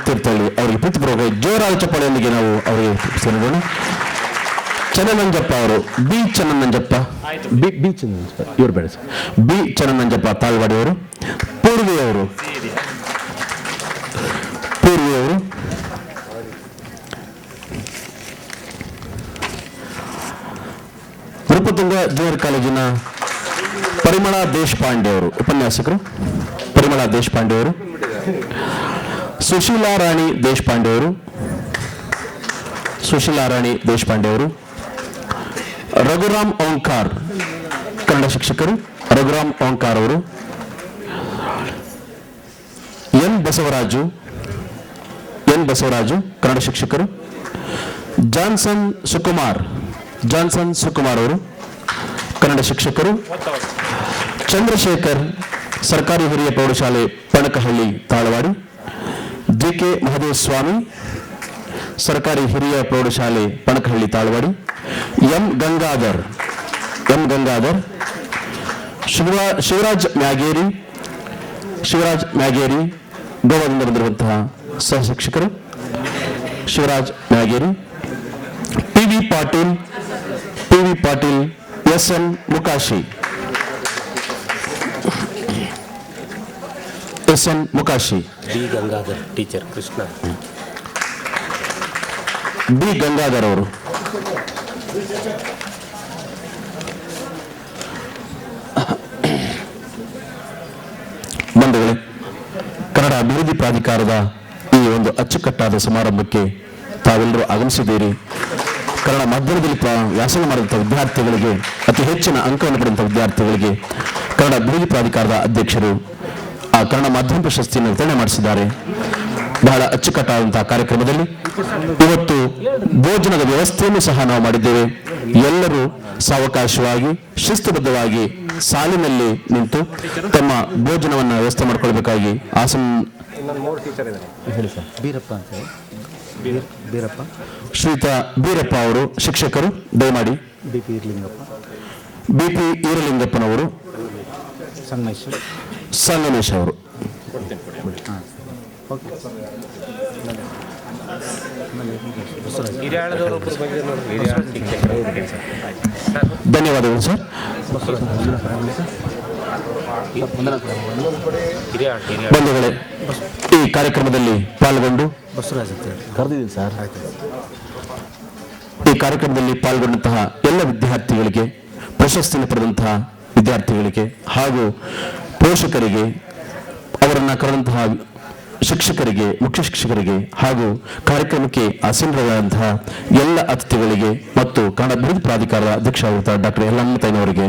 ಮತ್ತಿರ್ತಳ್ಳಿ ಅವರಿಗೆ ಪ್ರೀತಿಪೂರ್ವಕ ಜೋರಾದ ಚಪ್ಪಾಳೆಯೊಂದಿಗೆ ನಾವು ಅವರಿಗೆ ಸೇರೋಣ ಚನ್ನನಂಜಪ್ಪ ಅವರು B Channananjappa. B B Channanjappa ಇವರು ಬೇಡ ಸರ್. ಬಿ ಚನ್ನನಂಜಪ್ಪ ತಾಳ್ವಾಡಿಯವರು ಪೂರ್ವಿ ಅವರು. ಪೂರ್ವಿ ಅವರು. ನೃಪತುಂಗ ಜೂನಿಯರ್ ಕಾಲೇಜಿನ ಪರಿಮಳ ದೇಶಪಾಂಡೆ ಅವರು ಉಪನ್ಯಾಸಕರು. ಪರಿಮಳ ದೇಶಪಾಂಡೆ ಅವರು. ಸುಶೀಲಾ ರಾಣಿ ದೇಶಪಾಂಡೆ ಅವರು ಸುಶೀಲಾ ರಾಣಿ ದೇಶಪಾಂಡೆ ಅವರು ರಘುರಾಮ್ ಓಂಕಾರ್, ಕನ್ನಡ ಶಿಕ್ಷಕರು, ರಘುರಾಮ್ ಓಂಕಾರ್ ಅವರು. ಎನ್ ಬಸವರಾಜು ಎನ್ ಬಸವರಾಜು, ಕನ್ನಡ ಶಿಕ್ಷಕರು. ಜಾನ್ಸನ್ ಸುಕುಮಾರ್ ಜಾನ್ಸನ್ ಸುಕುಮಾರ್ ಅವರು, ಕನ್ನಡ ಶಿಕ್ಷಕರು. ಚಂದ್ರಶೇಖರ್, ಸರ್ಕಾರಿ ಹಿರಿಯ ಪ್ರೌಢಶಾಲೆ ಪಣಕಹಳ್ಳಿ, ತಾಳವಾಡಿ. ಜಿ ಕೆ ಮಹದೇವ ಸ್ವಾಮಿ ಸರ್ಕಾರಿ ಹಿರಿಯ ಪ್ರೌಢಶಾಲೆ ಪಣಕಹಳ್ಳಿ ತಾಳವಾಡಿ ಎಂ ಗಂಗಾಧರ್ ಎಂ ಗಂಗಾಧರ್ ಶಿವರಾ ಶಿವರಾಜ್ ಮ್ಯಾಗೇರಿ ಶಿವರಾಜ್ ಮ್ಯಾಗೇರಿ ಗೋವಾದಿಂದ ಬಂದಿರುವಂತಹ ಸಹ ಶಿಕ್ಷಕರು Shivaraj Myageri P V Patil P V Patil S N Mukashi S N Mukashi B Gangadhar teacher, Krishna. B Gangadhar ಅವರು. ಬಂಧುಗಳೇ, ಕನ್ನಡ ಅಭಿವೃದ್ಧಿ ಪ್ರಾಧಿಕಾರದ ಈ ಒಂದು ಅಚ್ಚುಕಟ್ಟಾದ ಸಮಾರಂಭಕ್ಕೆ ತಾವೆಲ್ಲರೂ ಆಗಮಿಸಿದ್ದೀರಿ. ಕನ್ನಡ ಮಾಧ್ಯಮದಲ್ಲಿ ವ್ಯಾಸಂಗ ಮಾಡಿದಂಥ ವಿದ್ಯಾರ್ಥಿಗಳಿಗೆ, ಅತಿ ಹೆಚ್ಚಿನ ಅಂಕವನ್ನು ಪಡೆದಂಥ ವಿದ್ಯಾರ್ಥಿಗಳಿಗೆ ಕನ್ನಡ ಅಭಿವೃದ್ಧಿ ಪ್ರಾಧಿಕಾರದ ಅಧ್ಯಕ್ಷರು ಕನ್ನಡ ಮಾಧ್ಯಮ ಪ್ರಶಸ್ತಿಯನ್ನು ವಿತರಣೆ ಮಾಡಿಸಿದ್ದಾರೆ. ಬಹಳ ಅಚ್ಚುಕಟ್ಟಾದಂತಹ ಕಾರ್ಯಕ್ರಮದಲ್ಲಿ ಇವತ್ತು ಭೋಜನದ ವ್ಯವಸ್ಥೆಯನ್ನು ಸಹ ನಾವು ಮಾಡಿದ್ದೇವೆ. ಎಲ್ಲರೂ ಸಾವಕಾಶವಾಗಿ ಶಿಸ್ತುಬದ್ಧವಾಗಿ ಸಾಲಿನಲ್ಲಿ ನಿಂತು ತಮ್ಮ ಭೋಜನವನ್ನು ವ್ಯವಸ್ಥೆ ಮಾಡಿಕೊಳ್ಬೇಕಾಗಿ ಆಸನ್ ಬೀರಪ್ಪ ಬೀರ್- ಬೀರಪ್ಪ. ಅವರು ಶಿಕ್ಷಕರು ದಯಮಾಡಿ. B P P B P ಈರಲಿಂಗಪ್ಪನವರು Sangamesh ಅವರು. ಧನ್ಯವಾದಗಳು ಸರ್. ಬಂಧುಗಳೇ ಈ ಕಾರ್ಯಕ್ರಮದಲ್ಲಿ ಪಾಲ್ಗೊಂಡು ಸರ್. ಈ ಕಾರ್ಯಕ್ರಮದಲ್ಲಿ ಪಾಲ್ಗೊಂಡಂತಹ ಎಲ್ಲ ವಿದ್ಯಾರ್ಥಿಗಳಿಗೆ ಪ್ರಶಸ್ತಿಯನ್ನು ಪಡೆದಂತಹ ವಿದ್ಯಾರ್ಥಿಗಳಿಗೆ ಹಾಗೂ ಪೋಷಕರಿಗೆ, ಅವರನ್ನು ಕರೆದಂತಹ ಶಿಕ್ಷಕರಿಗೆ, ಮುಖ್ಯ ಶಿಕ್ಷಕರಿಗೆ ಹಾಗೂ ಕಾರ್ಯಕ್ರಮಕ್ಕೆ ಆಸೀನರಾದಂತಹ ಎಲ್ಲ ಅತಿಥಿಗಳಿಗೆ ಮತ್ತು ಕನ್ನಡ ಅಭಿವೃದ್ಧಿ ಪ್ರಾಧಿಕಾರದ ಅಧ್ಯಕ್ಷರಾದಂತಹ ಡಾಕ್ಟರ್ ಯಲ್ಲಮ್ಮತಯ್ಯನವರಿಗೆ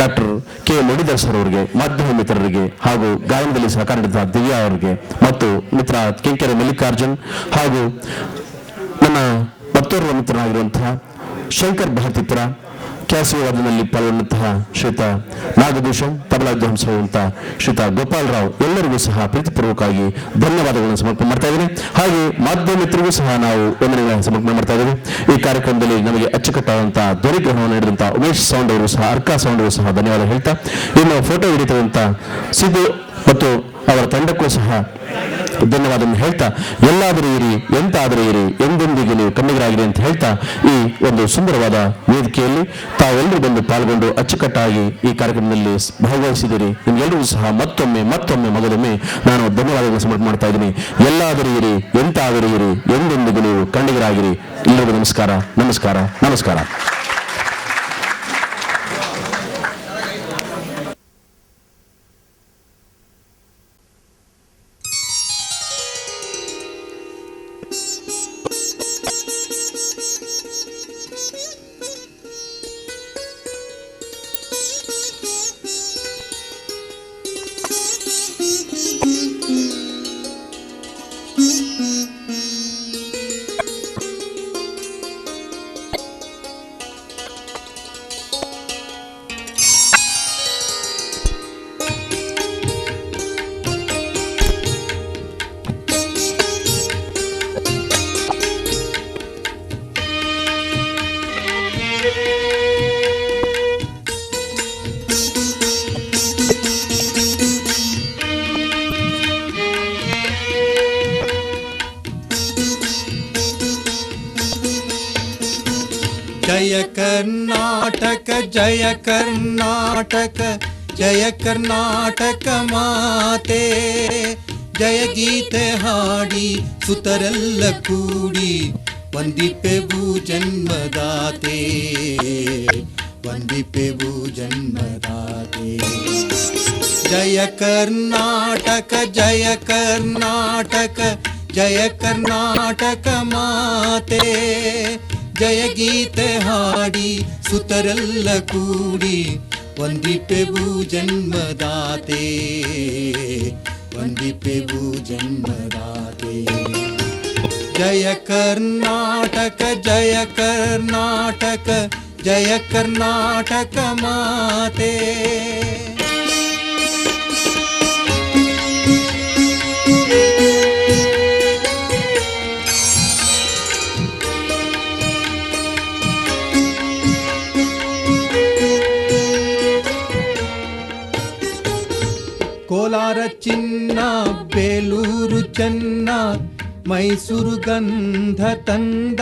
ಡಾಕ್ಟರ್ ಕೆ ಮುರಳೀಧರ್ ಸರ್ ಅವರಿಗೆ, ಮಾಧ್ಯಮ ಮಿತ್ರರಿಗೆ ಹಾಗೂ ಗಾಯನದಲ್ಲಿ ಸಹಕಾರ ನೀಡಿದ ದಿವ್ಯಾ ಅವರಿಗೆ ಮತ್ತು ಮಿತ್ರ ಕೆಂಕೆರೆ ಮಲ್ಲಿಕಾರ್ಜುನ್ ಹಾಗೂ ನನ್ನ ಮತ್ತೋರ್ವ ಮಿತ್ರನಾಗಿರುವಂತಹ ಶಂಕರ್ ಭಾರತಿಪುರ ಕ್ಯಾಸಿಯವಾದದಲ್ಲಿ ಪಾಲ್ಗೊಂಡಂತಹ ಶ್ರೀತ ನಾಗಭೂಷಣ್, ತಬಲಾ ವಿದ್ವಾಂಸರಾದಂತಹ ಶ್ರೀತ ಗೋಪಾಲ್ ರಾವ್ ಎಲ್ಲರಿಗೂ ಸಹ ಪ್ರೀತಿಪೂರ್ವಕವಾಗಿ ಧನ್ಯವಾದಗಳನ್ನು ಸಮರ್ಪಣೆ ಮಾಡ್ತಾ ಇದ್ದೇನೆ. ಹಾಗೆ ಮಾಧ್ಯಮ ಮಿತ್ರರಿಗೂ ಸಹ ನಾವು ವಂದನೆಗಳನ್ನು ಸಮರ್ಪಣೆ ಮಾಡ್ತಾ ಇದ್ದೇವೆ. ಈ ಕಾರ್ಯಕ್ರಮದಲ್ಲಿ ನಮಗೆ ಅಚ್ಚುಕಟ್ಟಾದಂತಹ ಧ್ವನಿಗ್ರಹಣವನ್ನು ನೀಡಿದಂತಹ ಉಮೇಶ್ ಸೌಂಡ್ ಅವರು ಸಹ, ಅರ್ಕಾ ಸೌಂಡ್ ಅವರು ಸಹ ಧನ್ಯವಾದ ಹೇಳ್ತಾ, ಇನ್ನು ಫೋಟೋ ಹಿಡಿತದಂತ ಸಿದ್ದು ಮತ್ತು ಅವರ ತಂಡಕ್ಕೂ ಸಹ ಧನ್ಯವಾದವನ್ನು ಹೇಳ್ತಾ, ಎಲ್ಲಾದರೂ ಇರಿ, ಎಂತಾದರೂ ಇರಿ, ಎಂದೆಂದಿಗೂ ನೀವು ಕಣ್ಣಿಗರಾಗಿರಿ ಅಂತ ಹೇಳ್ತಾ, ಈ ಒಂದು ಸುಂದರವಾದ ವೇದಿಕೆಯಲ್ಲಿ ತಾವೆಲ್ಲರೂ ಬಂದು ಪಾಲ್ಗೊಂಡು ಅಚ್ಚುಕಟ್ಟಾಗಿ ಈ ಕಾರ್ಯಕ್ರಮದಲ್ಲಿ ಭಾಗವಹಿಸಿದಿರಿ ನಿಮ್ಗೆಲ್ಲರಿಗೂ ಸಹ ಮತ್ತೊಮ್ಮೆ ಮತ್ತೊಮ್ಮೆ ಮಗದೊಮ್ಮೆ ನಾನು ಧನ್ಯವಾದಗಳನ್ನು ಸಮರ್ಪಣೆ ಮಾಡ್ತಾ ಇದ್ದೀನಿ. ಎಲ್ಲಾದರೂ ಇರಿ, ಎಂತಾದರೂ ಇರಿ, ಎಂದೆಂದಿಗೂ ನೀವು ಕಣ್ಣಿಗರಾಗಿರಿ. ಎಲ್ಲರಿಗೂ ನಮಸ್ಕಾರ ನಮಸ್ಕಾರ ನಮಸ್ಕಾರ. ಜಯ ಕರ್ನಾಟಕ ಜಯ ಕರ್ನಾಟಕ ಜಯ ಕರ್ನಾಟಕ ಮಾತೆ ಜಯ ಗೀತೆ ಹಾಡಿ ಸುತರೆಲ್ಲ ಕೂಡಿ ವಂದಿಪೆವು ಜನ್ಮದಾತೆ ವಂದಿಪೆವು ಜನ್ಮದಾತೆ ಜಯ ಕರ್ನಾಟಕ ಜಯ ಕರ್ನಾಟಕ ಜಯ ಕರ್ನಾಟಕ ಮಾತೆ ಜಯ ಗೀತೆ ಹಾಡಿ ಸುತರೆಲ್ಲ ಕೂಡಿ ವಂದಿಪೆವು ಜನ್ಮದಾತೆ. ವಂದಿಪೆವು ಜನ್ಮದಾತೆ. ಜಯ ಕರ್ನಾಟಕ ಜಯ ಕರ್ನಾಟಕ ಜಯ ಕರ್ನಾಟಕ ಮಾತೆ. ಕೋಲಾರ ಚಿನ್ನ, ಬೇಲೂರು ಚೆನ್ನ, ಮೈಸೂರು ಗಂಧ ತಂದ.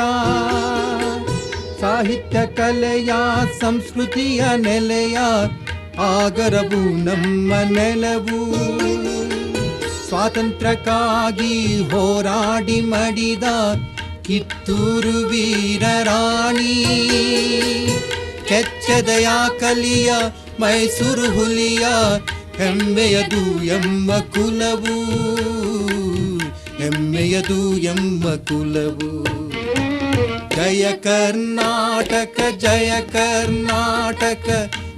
ಸಾಹಿತ್ಯ ಕಲೆಯ, ಸಂಸ್ಕೃತಿಯ ನೆಲೆಯ ಆಗರವು ನಮ್ಮ ನೆಲವು. ಸ್ವಾತಂತ್ರ್ಯಕ್ಕಾಗಿ ಹೋರಾಡಿ ಮಡಿದ ಕಿತ್ತೂರು ವೀರರಾಣಿ ಕೆಚ್ಚದಯ ಕಲಿಯ ಮೈಸೂರು ಹುಲಿಯ ಹೆಮ್ಮೆಯದು ಎಂಬ ಕುಲವು ಹೆಮ್ಮೆಯದು ಎಂಬ ಕುಲವು. ಜಯ ಕರ್ನಾಟಕ ಜಯ ಕರ್ನಾಟಕ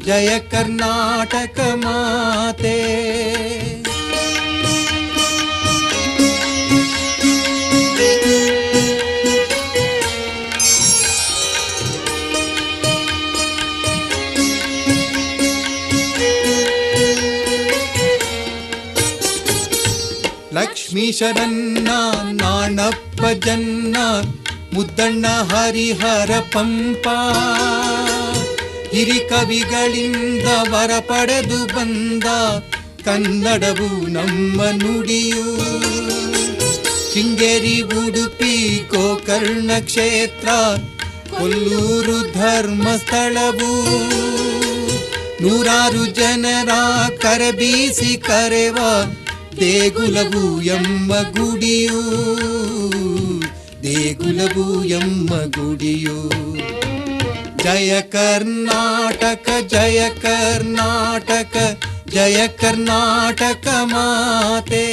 ಜಯ ಕರ್ನಾಟಕ ಮಾತೆ. ಲಕ್ಷ್ಮೀಶರನ್ನ ನಾಣಪ್ಪ ಜನ್ನ, ಮುದ್ದಣ್ಣ ಹರಿಹರ ಪಂಪ. ಹಿರಿ ಕವಿಗಳಿಂದ ವರ ಪಡೆದು ಬಂದ ಕನ್ನಡವು ನಮ್ಮ ನುಡಿಯು. ಶೃಂಗೇರಿ ಉಡುಪಿ, ಗೋಕರ್ಣ ಕ್ಷೇತ್ರ, ಕೊಲ್ಲೂರು ಧರ್ಮಸ್ಥಳವು. ನೂರಾರು ಜನರ ಕರಬೀಸಿ ಕರೆವ ದೇಗುಲವು ಎಂಬ ಗುಡಿಯು ದೇಗುಲವು ಎಂಬ ಗುಡಿಯು ಜಯ ಕರ್ನಾಟಕ ಜಯ ಕರ್ನಾಟಕ ಜಯ ಕರ್ನಾಟಕ ಮಾತೆ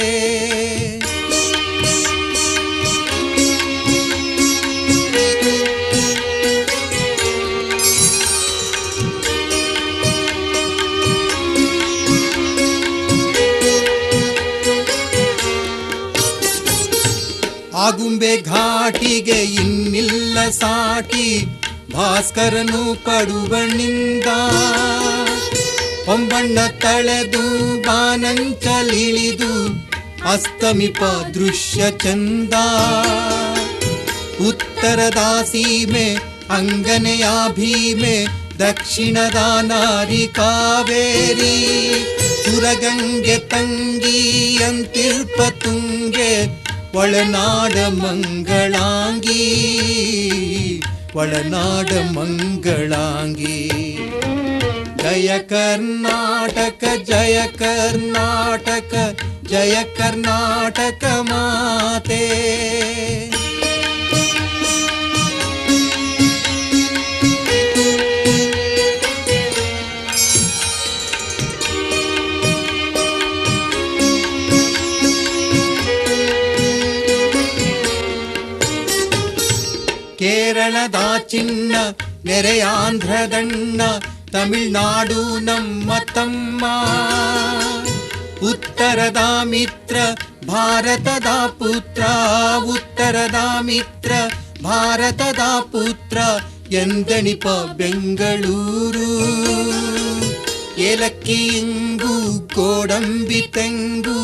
ಆಗುಂಬೆ ಘಾಟಿಗೆ ಇನ್ನಿಲ್ಲ ಸಾಟಿ ಭಾಸ್ಕರನು ಪಡುವಣ್ಣಿಂದ. ಪೊಂಬಣ್ಣ ತಳೆದು ಬಾನಂಚಲಿಳಿದು, ಅಸ್ತಮಿಪ ದೃಶ್ಯ ಚಂದ. ಉತ್ತರದ ಸೀಮೆ ಅಂಗನೆಯ ಭೀಮೆ ದಕ್ಷಿಣದ ನಾರಿ ಕಾವೇರಿ. ಸುರಗಂಗೆ ತಂಗಿ ಅಂತಿರ್ಪ ತುಂಗೆ ಒಳನಾಡ ಮಂಗಳಾಂಗಿ ಒಳನಾಡ ಮಂಗಳಾಂಗಿ ಜಯ ಕರ್ನಾಟಕ ಜಯ ಕರ್ನಾಟಕ ಜಯ ಕರ್ನಾಟಕ ಮಾತೆ ಕೇರಳದ ಚಿನ್ನ ನೆರೆಯಾಂಧ್ರದಣ್ಣ ತಮಿಳ್ನಾಡು ನಮ್ಮ ತಮ್ಮ ಉತ್ತರದ ಮಿತ್ರ ಭಾರತದ ಪುತ್ರ ಉತ್ತರದ ಮಿತ್ರ ಭಾರತದ ಪುತ್ರ ಎಂದಣಿಪ ಬೆಂಗಳೂರು ಏಲಕ್ಕಿ ಇಂಗು ಗೋಡಂಬಿ ತೆಂಗು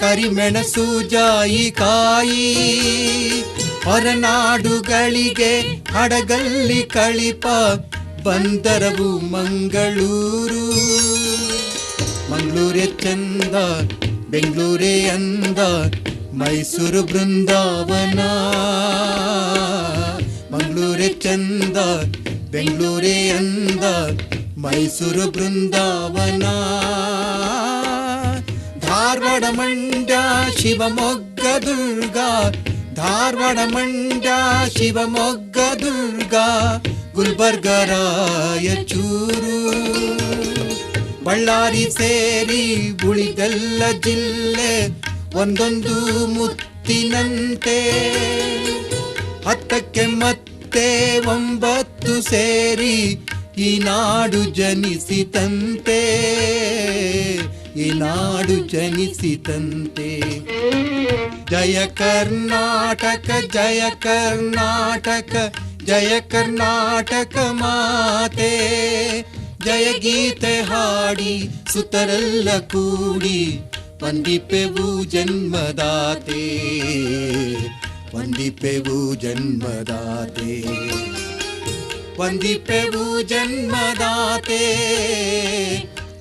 ಕರಿಮೆಣಸು ಜಾಯಿಕಾಯಿ ಹೊರನಾಡುಗಳಿಗೆ ಹಡಗಲ್ಲಿ ಕಳಿಪ, ಬಂದರವು ಮಂಗಳೂರು. ಮಂಗಳೂರೇ ಚಂದ, ಬೆಂಗಳೂರೇ ಅಂದ, ಮೈಸೂರು ಬೃಂದಾವನ. ಮಂಗಳೂರೇ ಚಂದ, ಬೆಂಗಳೂರೇ ಅಂದ, ಮೈಸೂರು ಬೃಂದಾವನ. ಧಾರವಾಡ ಮಂಡ್ಯ, ಶಿವಮೊಗ್ಗ, ದುರ್ಗ ಧಾರವಾಡ ಮಂಡ್ಯ, ಶಿವಮೊಗ್ಗ, ದುರ್ಗ ಗುಲ್ಬರ್ಗ ರಾಯಚೂರು ಬಳ್ಳಾರಿ ಸೇರಿ ಉಳಿದೆಲ್ಲ ಜಿಲ್ಲೆ ಒಂದೊಂದು ಮುತ್ತಿನಂತೆ. ಹತ್ತಕ್ಕೆ ಮತ್ತೆ ಒಂಬತ್ತು ಸೇರಿ ಈ ನಾಡು ಜನಿಸಿತಂತೆ ಈ ನಾಡು ಜನಿಸಿತಂತೆ? ಜಯ ಕರ್ನಾಟಕ ಜಯ ಕರ್ನಾಟಕ ಜಯ ಕರ್ನಾಟಕ ಮಾತೆ. ಜಯ ಗೀತೆ ಹಾಡಿ, ಸುತರೆಲ್ಲ ಕೂಡಿ ವಂದಿಪೆವು ಜನ್ಮದಾತೆ. ವಂದಿಪೆವು ಜನ್ಮದಾತೆ. ವಂದಿಪೆವು ಜನ್ಮದಾತೆ.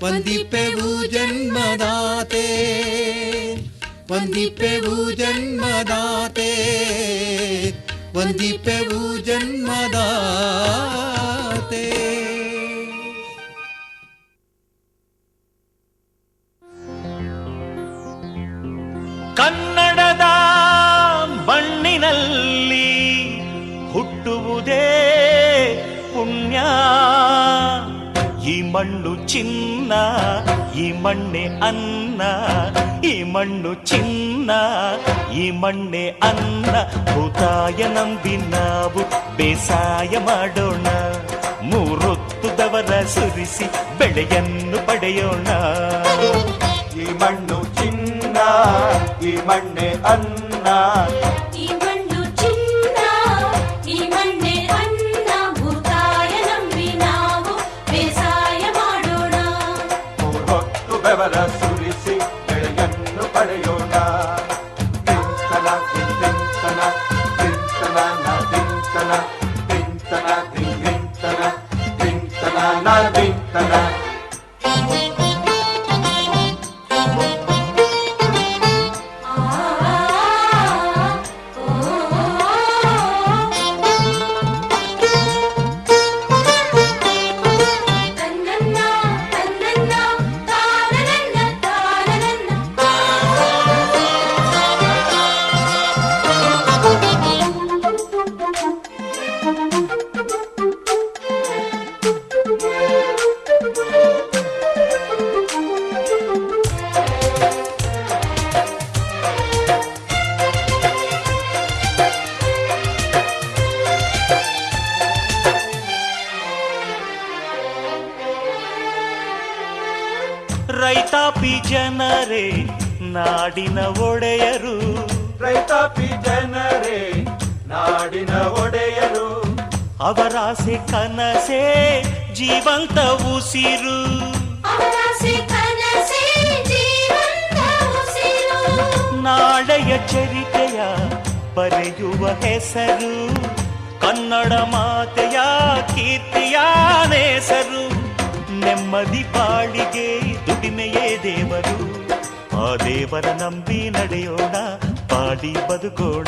ವಂದಿಪೆವು ಜನ್ಮದಾತೆ. ವಂದಿಪೆವು ಜನ್ಮದಾತೆ. ವಂದಿಪೆವು ಜನ್ಮದಾತೆ. ಕನ್ನಡದ ಮಣ್ಣಿನಲ್ಲಿ ಹುಟ್ಟುವುದೇ ಪುಣ್ಯ. ಈ ಮಣ್ಣು ಚಿನ್ನ, ಈ ಮಣ್ಣೆ ಅನ್ನ, ಈ ಮಣ್ಣು ಚಿನ್ನ, ಈ ಮಣ್ಣೆ ಅನ್ನ ಭೂತಾಯ ನಂಬಿ ನಾವು ಬೇಸಾಯ ಮಾಡೋಣ. ಮೂರೊತ್ತುದವರ ಸುರಿಸಿ ಬೆಳೆಯನ್ನು ಪಡೆಯೋಣ. ಈ ಮಣ್ಣು ಚಿನ್ನ, ಈ ಮಣ್ಣೆ ಅನ್ನ Nadine, Nadine, ನಾಡಿನ ಒಡೆಯರು. ರೈತಾಪಿ ಜನರೇ ನಾಡಿನ ಒಡೆಯರು. ಅವರಾಸೆ ಕನಸೆ ಜೀವಂತ ಉಸಿರು. ಅವರಾಸೆ ಕನಸೆ ಜೀವಂತ ಉಸಿರು. ನಾಳೆಯ ಚರಿತೆಯ ಬರೆಯುವ ಹೆಸರು. ಕನ್ನಡ ಮಾತೆಯ ಕೀರ್ತಿಯ ಹೆಸರು ನೆಮ್ಮದಿ ಪಾಳಿಗೆ ದುಡಿಮೆಯೇ ದೇವರು. ಆ ದೇವರ ನಂಬಿ ನಡೆಯೋಣ ಪಾಡಿ ಬದುಕೋಣ